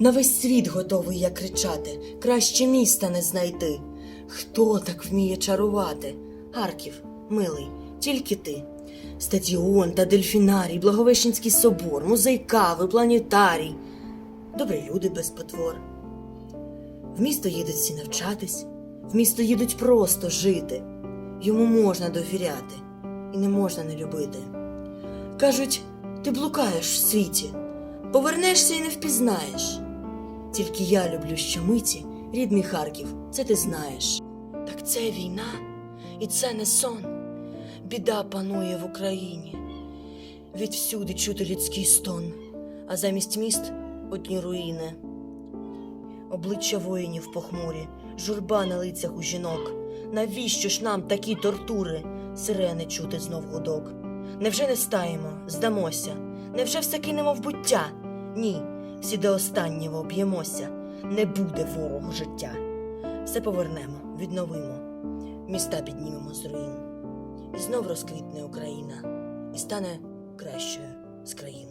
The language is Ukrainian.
На весь світ готовий я кричати, краще міста не знайти. Хто так вміє чарувати? Харків, милий, тільки ти. Стадіон та дельфінарій, Благовещенський собор, музей кави, планетарій. Добрі люди без потвор. В місто їдуть всі навчатись, в місто їдуть просто жити. Йому можна довіряти і не можна не любити. Кажуть, ти блукаєш в світі, повернешся і не впізнаєш. Тільки я люблю щомиті, рід мій Харків, це ти знаєш. Так це війна, і це не сон. Біда панує в Україні. Відвсюди чути людський стон, а замість міст одні руїни. Обличчя воїнів похмурі, журба на лицях у жінок. Навіщо ж нам такі тортури? Сирени чути знов гудок. Невже не стаємо, здамося? Невже все кинемо в буття? Ні, всі до останнього об'ємося. Не буде ворогу життя. Все повернемо, відновимо, міста піднімемо з руїн. І знов розквітне Україна і стане кращою з країн.